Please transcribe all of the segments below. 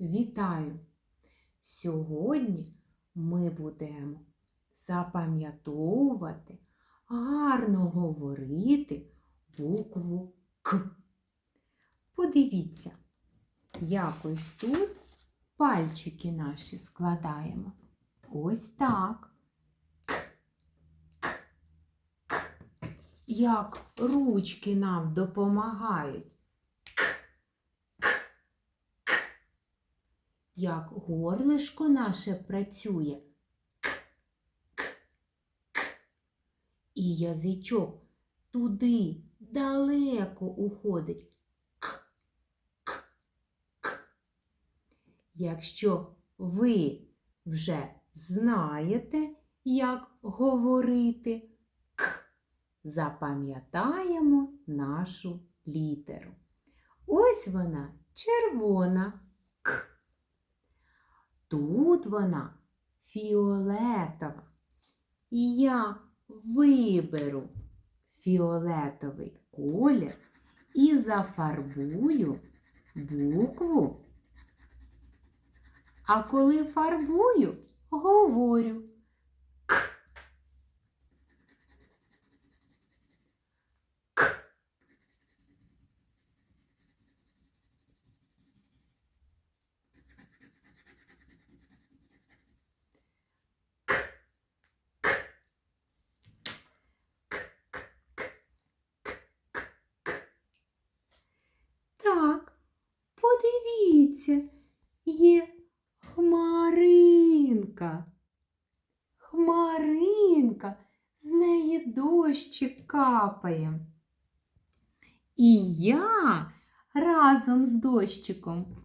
вітаю! Сьогодні ми будемо запам'ятовувати, гарно говорити букву К. Подивіться, якось тут пальчики наші складаємо. Ось так. К, к, к. Як ручки нам допомагають. Як горлишко наше працює. К, к, к. І язичок туди далеко уходить. К, к, к. Якщо ви вже знаєте, як говорити к, запам'ятаємо нашу літеру. Ось вона червона. Тут вона фіолетова. І я виберу фіолетовий колір і зафарбую букву. А коли фарбую, говорю к. К. Так, подивіться, є хмаринка. Хмаринка, з неї дощик капає. І я разом з дощиком.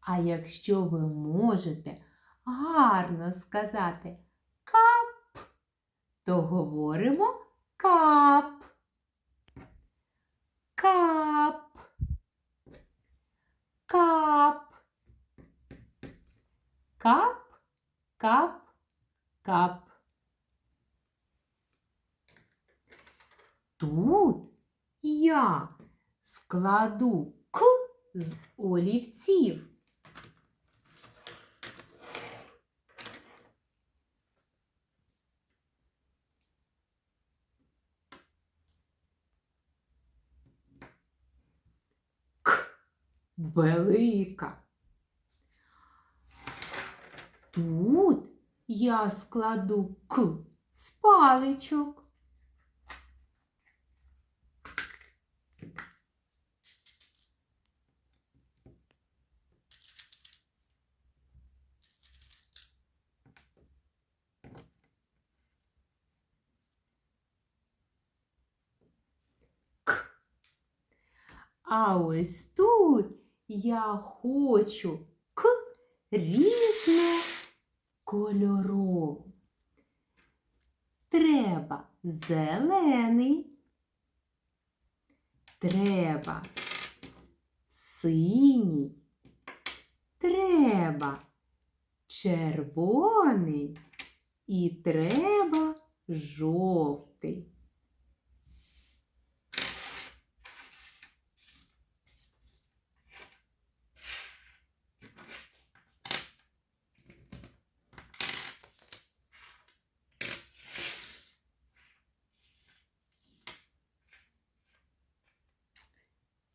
А якщо ви можете гарно сказати то говоримо кап. Кап. Кап. Кап, кап, кап. Тут я складу к з олівців. К велика. Тут я складу к з паличок. А ось тут я хочу к різно кольорову. Треба зелений, треба синій, треба червоний і треба жовтий.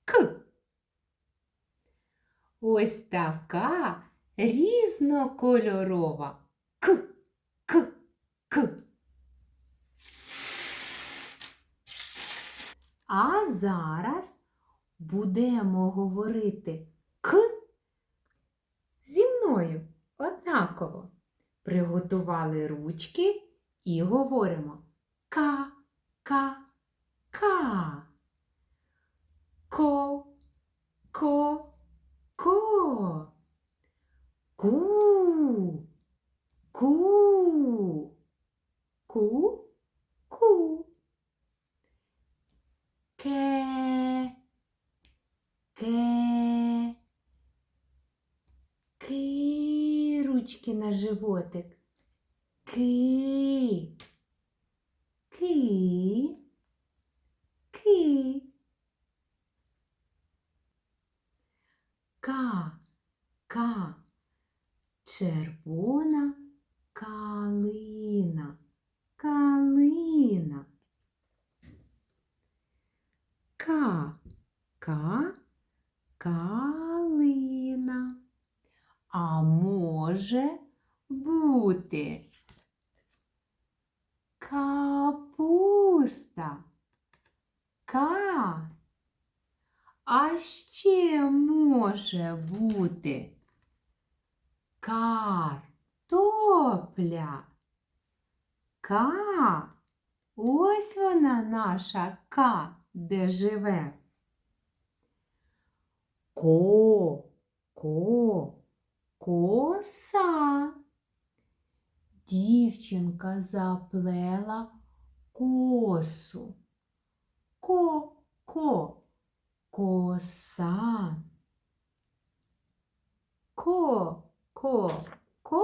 К. Ось така різнокольорова. К, к, к. А зараз будемо говорити к зі мною однаково. Приготували ручки і говоримо ка, ка, ка. Ко, ко, ко. Ку, ку, ку, ку. Ке, ке. Киру ручки на животик. Ки. Ки. Ки. Ка. Ка. Червона калина. Калина. Ка. Ка. Калина. А може бути капуста. Ка. А ще може бути картопля. Ка. Ось вона наша Ка, де живе. Ко, ко, коса. Дівчинка заплела косу. Ко, ко, коса. Ко, ко, ко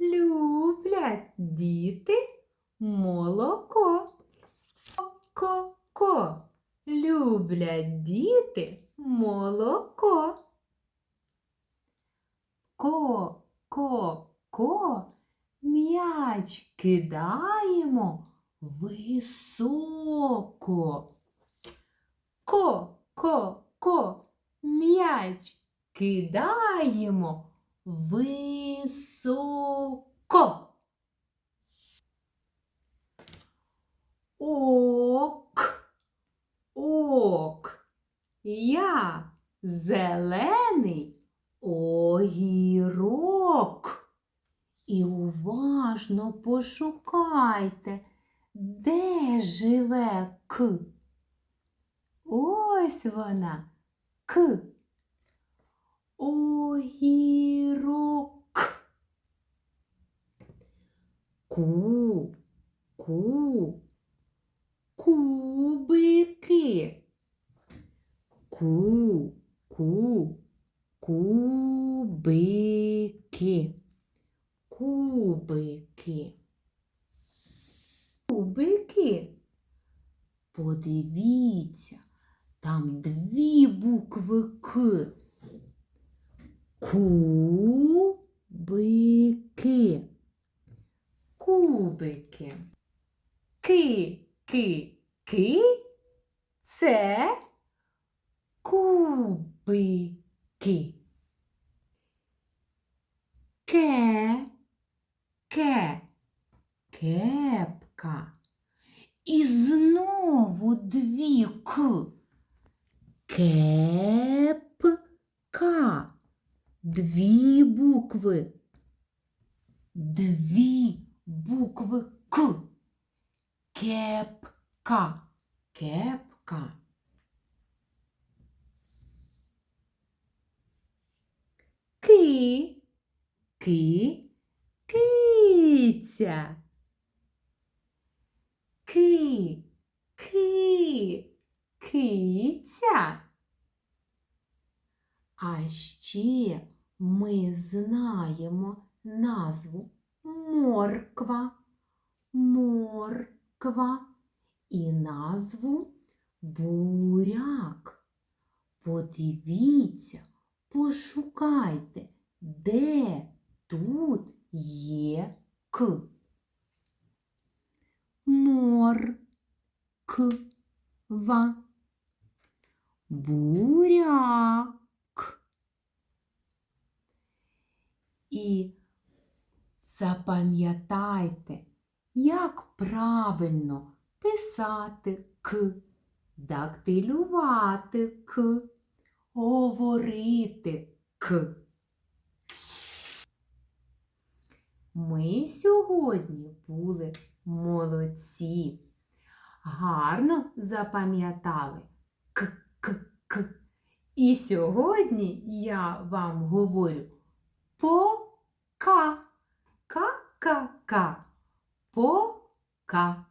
люблять діти молоко. Ко, ко, люблять діти молоко. Ко, ко, ко, м'яч кидаємо високо. Ко, ко, ко, м'яч кидаємо високо. Ок, ок, я зелений огірок. І уважно пошукайте, де живе К. Ось вона К. Огірок. Ку, ку, кубики. Ку, ку, кубики. Кубики. Кубики. Подивіться, там дві букви К. Кубики. Кубики. Ки, ки, ки. Це кубики. Ке, ке, кепка. І знову дві к. Кепка. Дві букви. Дві букви К. Кепка. Кепка. Ки. Ки. Киця. Ки. Ки. Киця. А ще ми знаємо назву морква, морква і назву буряк. Подивіться, пошукайте, де тут є к. Морква. Буряк. І запам'ятайте, як правильно писати к, дактилювати к, говорити к. Ми сьогодні були молодці. Гарно запам'ятали к, к, к. І сьогодні я вам говорю пока. Ка-ка-ка. Пока.